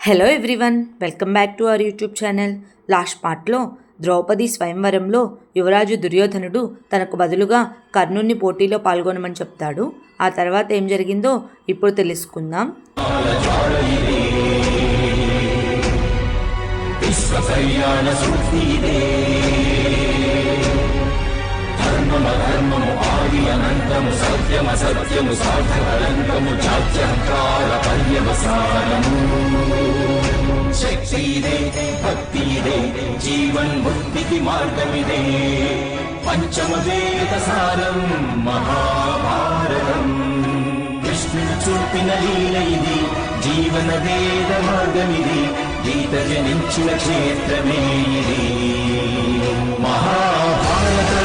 Hello everyone welcome back to our YouTube channel last పార్ట్లో ద్రౌపది స్వయంవరంలో యువరాజు దుర్యోధనుడు తనకు బదులుగా కర్ణుణ్ణి పోటీలో పాల్గొనమని చెప్తాడు. ఆ తర్వాత ఏం జరిగిందో ఇప్పుడు తెలుసుకుందాం. శక్తి జీవన్ ముక్తికి మార్గమిదే. పంచమ వేద సారం మహాభారతం. కృష్ణుడు చూపిన లీల ఇది జీవన వేద మార్గమిది గీత జనించిన క్షేత్రమే ఇది. మహాభారతం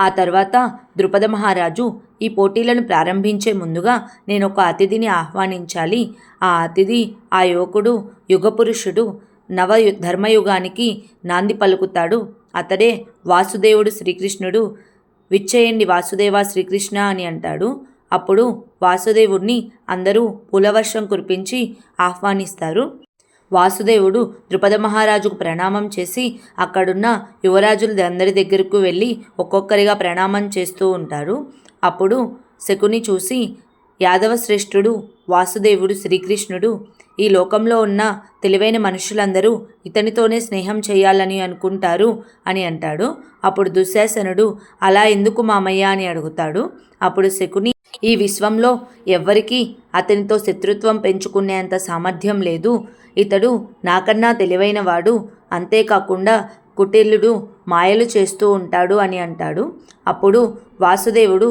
ఆ తర్వాత ద్రుపద మహారాజు ఈ పోటీలను ప్రారంభించే ముందుగా నేను ఒక అతిథిని ఆహ్వానించాలి. ఆ అతిథి ఆ యువకుడు యుగపురుషుడు నవ యు- ధర్మయుగానికి నాంది పలుకుతాడు. అతడే వాసుదేవుడు శ్రీకృష్ణుడు. విచ్చేయండి వాసుదేవ శ్రీకృష్ణ అని అంటాడు. అప్పుడు వాసుదేవుడిని అందరూ పులవర్షం కురిపించి ఆహ్వానిస్తారు. వాసుదేవుడు ద్రుపద మహారాజుకు ప్రణామం చేసి అక్కడున్న యువరాజుల అందరి దగ్గరకు వెళ్ళి ఒక్కొక్కరిగా ప్రణామం చేస్తూ ఉంటారు. అప్పుడు శకుని చూసి యాదవ శ్రేష్ఠుడు వాసుదేవుడు శ్రీకృష్ణుడు ఈ లోకంలో ఉన్న తెలివైన మనుషులందరూ ఇతనితోనే స్నేహం చేయాలని అనుకుంటారు అని అంటాడు. అప్పుడు దుశ్శాసనుడు అలా ఎందుకు మామయ్య అని అడుగుతాడు. అప్పుడు శకుని ఈ విశ్వంలో ఎవ్వరికీ అతనితో శత్రుత్వం పెంచుకునేంత సామర్థ్యం లేదు. ఇతడు నాకన్నా తెలివైనవాడు అంతేకాకుండా కుటిలుడు మాయలు చేస్తూ ఉంటాడు అని అంటాడు. అప్పుడు వాసుదేవుడు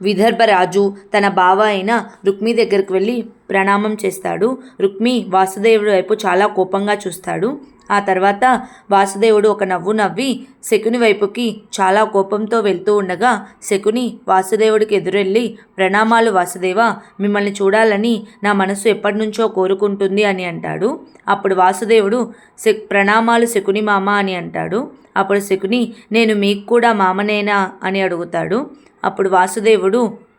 విదర్భరాజు తన బావ అయిన రుక్మి దగ్గరికి వెళ్ళి ప్రణామం చేస్తాడు. రుక్మి వాసుదేవుడు వైపు చాలా కోపంగా చూస్తాడు. ఆ తర్వాత వాసుదేవుడు ఒక నవ్వు నవ్వి శకుని వైపుకి చాలా కోపంతో వెళ్తూ ఉండగా శకుని వాసుదేవుడికి ఎదురెళ్ళి ప్రణామాలు వాసుదేవ మిమ్మల్ని చూడాలని నా మనసు ఎప్పటి నుంచో కోరుకుంటుంది అని అంటాడు. అప్పుడు వాసుదేవుడు శక్ ప్రణామాలు శకుని మామ అని అంటాడు. అప్పుడు శకుని నేను మీకు కూడా మామనేనా అని అడుగుతాడు. అప్పుడు వాసుదేవుడు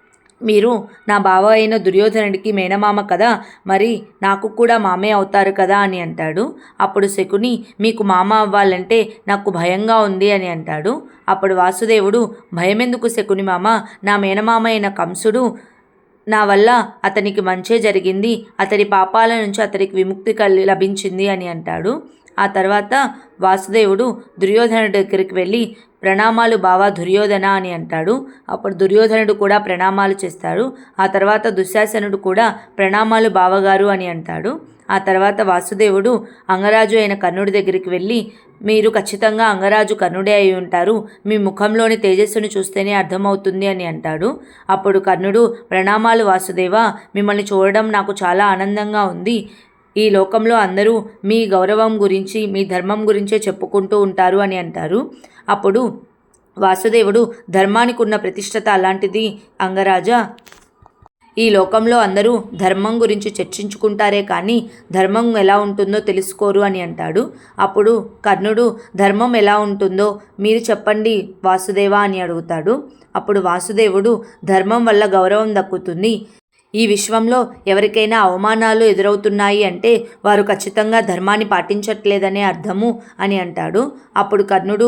మీరు నా బావ అయిన దుర్యోధనుడికి మేనమామ కదా మరి నాకు కూడా మామే అవుతారు కదా అని అంటాడు. అప్పుడు శకుని మీకు మామ అవ్వాలంటే నాకు భయంగా ఉంది అని అంటాడు. అప్పుడు వాసుదేవుడు భయమెందుకు శకుని మామ? నా మేనమామ అయిన కంసుడు నా వల్ల అతనికి మంచే జరిగింది. అతడి పాపాల నుంచి అతనికి విముక్తి కలి లభించింది అని అంటాడు. ఆ తర్వాత వాసుదేవుడు దుర్యోధనుడి దగ్గరికి వెళ్ళి ప్రణామాలు బావా దుర్యోధన అని అంటాడు. అప్పుడు దుర్యోధనుడు కూడా ప్రణామాలు చేస్తాడు. ఆ తర్వాత దుశ్శాసనుడు కూడా ప్రణామాలు బావగారు అని అంటాడు. ఆ తర్వాత వాసుదేవుడు అంగరాజు అయిన కర్ణుడి దగ్గరికి వెళ్ళి మీరు ఖచ్చితంగా అంగరాజు కర్ణుడే అయి ఉంటారు. మీ ముఖంలోని తేజస్సును చూస్తేనే అర్థమవుతుంది అని అంటాడు. అప్పుడు కర్ణుడు ప్రణామాలు వాసుదేవ మిమ్మల్ని చూడడం నాకు చాలా ఆనందంగా ఉంది. ఈ లోకంలో అందరూ మీ గౌరవం గురించి మీ ధర్మం గురించే చెప్పుకుంటూ ఉంటారు అని అంటారు. అప్పుడు వాసుదేవుడు ధర్మానికి ఉన్న ప్రతిష్టత అలాంటిది అంగరాజా. ఈ లోకంలో అందరూ ధర్మం గురించి చర్చించుకుంటారే కానీ ధర్మం ఎలా ఉంటుందో తెలుసుకోరు అని అంటాడు. అప్పుడు కర్ణుడు ధర్మం ఎలా ఉంటుందో మీరు చెప్పండి వాసుదేవ అని అడుగుతాడు. అప్పుడు వాసుదేవుడు ధర్మం వల్ల గౌరవం దక్కుతుంది. ఈ విశ్వంలో ఎవరికైనా అవమానాలు ఎదురవుతున్నాయి అంటే వారు ఖచ్చితంగా ధర్మాన్ని పాటించట్లేదనే అర్థము అని అంటాడు. అప్పుడు కర్ణుడు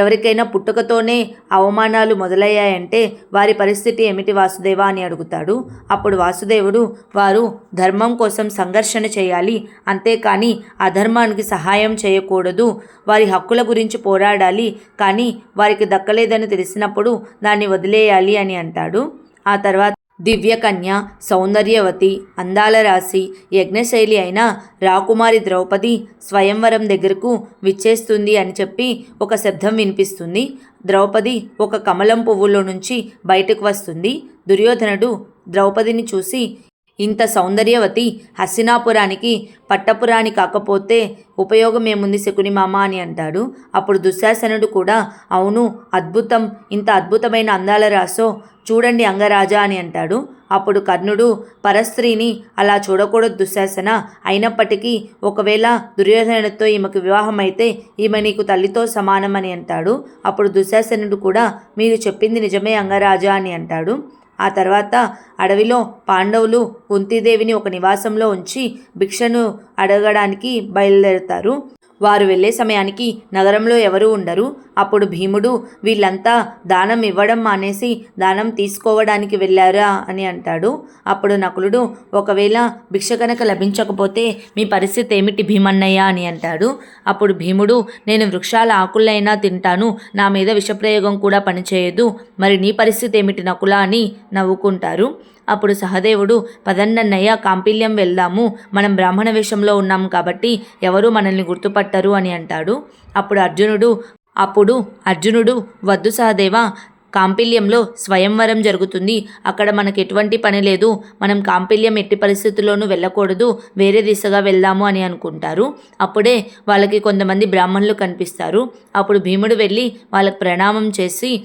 ఎవరికైనా పుట్టుకతోనే అవమానాలు మొదలయ్యాయంటే వారి పరిస్థితి ఏమిటి వాసుదేవ అని అడుగుతాడు. అప్పుడు వాసుదేవుడు వారు ధర్మం కోసం సంఘర్షణ చేయాలి అంతేకాని అధర్మానికి సహాయం చేయకూడదు. వారి హక్కుల గురించి పోరాడాలి కానీ వారికి దక్కలేదని తెలిసినప్పుడు దాన్ని వదిలేయాలి అని అంటాడు. ఆ తర్వాత దివ్యకన్య సౌందర్యవతి అందాల రాశి యజ్ఞశైలి అయిన రాకుమారి ద్రౌపది స్వయంవరం దగ్గరకు విచ్చేస్తుంది అని చెప్పి ఒక శబ్దం వినిపిస్తుంది. ద్రౌపది ఒక కమలం పువ్వులో నుంచి బయటకు వస్తుంది. దుర్యోధనుడు ద్రౌపదిని చూసి ఇంత సౌందర్యవతి హస్తినాపురానికి పట్టపురాణి కాకపోతే ఉపయోగం ఏముంది శకుని మామ అని అంటాడు. అప్పుడు దుశ్శాసనుడు కూడా అవును అద్భుతం ఇంత అద్భుతమైన అందాల రాసో చూడండి అంగరాజా అని అంటాడు. అప్పుడు కర్ణుడు పరస్త్రీని అలా చూడకూడదు దుశ్శాసన అయినప్పటికీ ఒకవేళ దుర్యోధనుడితో ఈమెకు వివాహం అయితే ఈమె నీకు తల్లితో సమానం అని అంటాడు. అప్పుడు దుశ్శాసనుడు కూడా మీరు చెప్పింది నిజమే అంగరాజా అని అంటాడు. ఆ తర్వాత అడవిలో పాండవులు కుంతీదేవిని ఒక నివాసంలో ఉంచి భిక్షను అడగడానికి బయలుదేరుతారు. వారు వెళ్ళే సమయానికి నగరంలో ఎవరూ ఉండరు. అప్పుడు భీముడు వీళ్ళంతా దానం ఇవ్వడం మానేసి దానం తీసుకోవడానికి వెళ్ళారా? అని అంటాడు. అప్పుడు నకులుడు ఒకవేళ భిక్ష కనుక లభించకపోతే మీ పరిస్థితి ఏమిటి భీమన్నయ్య? అని అంటాడు. అప్పుడు భీముడు నేను వృక్షాల ఆకులైనా తింటాను. నా మీద విషప్రయోగం కూడా పనిచేయదు. మరి నీ పరిస్థితి ఏమిటి నకుల? అని నవ్వుకుంటారు. అప్పుడు సహదేవుడు పదన్నన్నయ్య కాంపిల్యం వెళ్దాము. మనం బ్రాహ్మణ వేషంలో ఉన్నాం కాబట్టి ఎవరూ మనల్ని గుర్తుపట్టరు అని అంటాడు. అప్పుడు అర్జునుడు అప్పుడు అర్జునుడు వద్దు సహదేవ. కాంపిల్యంలో స్వయంవరం జరుగుతుంది. అక్కడ మనకు ఎటువంటి పని లేదు. మనం కాంపిల్యం ఎట్టి పరిస్థితుల్లోనూ వెళ్ళకూడదు. వేరే దిశగా వెళ్దాము అని అనుకుంటారు. అప్పుడే వాళ్ళకి కొంతమంది బ్రాహ్మణులు కనిపిస్తారు. అప్పుడు భీముడు వెళ్ళి వాళ్ళకి ప్రణామం చేసి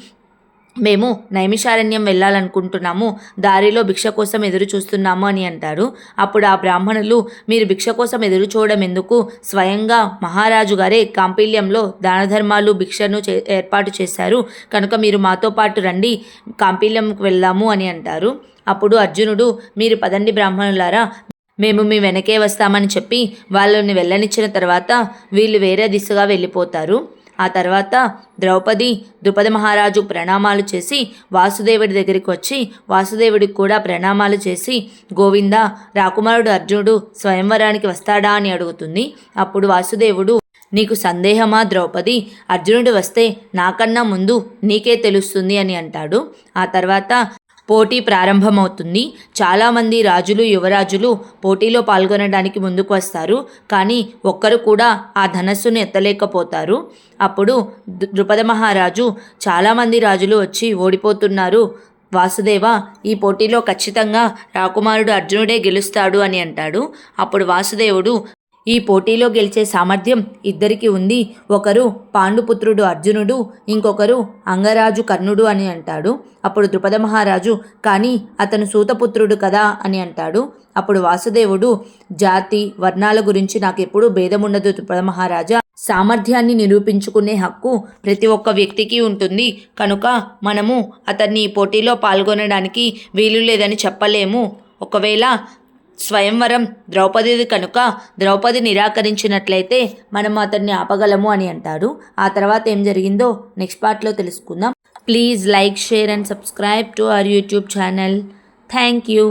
మేము నైమిషారణ్యం వెళ్ళాలనుకుంటున్నాము దారిలో భిక్ష కోసం ఎదురు చూస్తున్నాము అని అంటారు. అప్పుడు ఆ బ్రాహ్మణులు మీరు భిక్ష కోసం ఎదురు చూడడం ఎందుకు? స్వయంగా మహారాజు గారే కాంపిల్యంలో దానధర్మాలు భిక్షను చే ఏర్పాటు చేశారు. కనుక మీరు మాతో పాటు రండి కాంపిల్యంకు వెళ్దాము అని అంటారు. అప్పుడు అర్జునుడు మీరు పదండి బ్రాహ్మణులారా మేము మీ వెనకే వస్తామని చెప్పి వాళ్ళని వెళ్ళనిచ్చిన తర్వాత వీళ్ళు వేరే దిశగా వెళ్ళిపోతారు. ఆ తర్వాత ద్రౌపది ద్రుపద మహారాజు ప్రణామాలు చేసి వాసుదేవుడి దగ్గరికి వచ్చి వాసుదేవుడికి కూడా ప్రణామాలు చేసి గోవింద రాకుమారుడు అర్జునుడు స్వయంవరానికి వస్తాడా అని అడుగుతుంది. అప్పుడు వాసుదేవుడు నీకు సందేహమా ద్రౌపది? అర్జునుడు వస్తే నాకన్నా ముందు నీకే తెలుస్తుంది అని అంటాడు. ఆ తర్వాత పోటీ ప్రారంభమవుతుంది. చాలామంది రాజులు యువరాజులు పోటీలో పాల్గొనడానికి ముందుకు వస్తారు. కానీ ఒక్కరు కూడా ఆ ధనస్సును ఎత్తలేకపోతారు. అప్పుడు దృ- ద్రుపద మహారాజు చాలామంది రాజులు వచ్చి ఓడిపోతున్నారు. వాసుదేవ ఈ పోటీలో ఖచ్చితంగా రాకుమారుడు అర్జునుడే గెలుస్తాడు అని అంటాడు. అప్పుడు వాసుదేవుడు ఈ పోటీలో గెలిచే సామర్థ్యం ఇద్దరికి ఉంది. ఒకరు పాండుపుత్రుడు అర్జునుడు ఇంకొకరు అంగరాజు కర్ణుడు అని అంటాడు. అప్పుడు ద్రుపద మహారాజు కానీ అతను సూతపుత్రుడు కదా అని అంటాడు. అప్పుడు వాసుదేవుడు జాతి వర్ణాల గురించి నాకెప్పుడు భేదముండదు ద్రుపద మహారాజా. సామర్థ్యాన్ని నిరూపించుకునే హక్కు ప్రతి ఒక్క వ్యక్తికి ఉంటుంది. కనుక మనము అతన్ని ఈ పోటీలో పాల్గొనడానికి వీలు లేదని చెప్పలేము. ఒకవేళ స్వయంవరం ద్రౌపదిది కనుక ద్రౌపది నిరాకరించినట్లయితే మనం అతన్ని ఆపగలము అని అంటారు ఆ తర్వాత ఏం జరిగిందో నెక్స్ట్ పార్ట్లో తెలుసుకుందాం. Please like share and subscribe to our YouTube channel thank you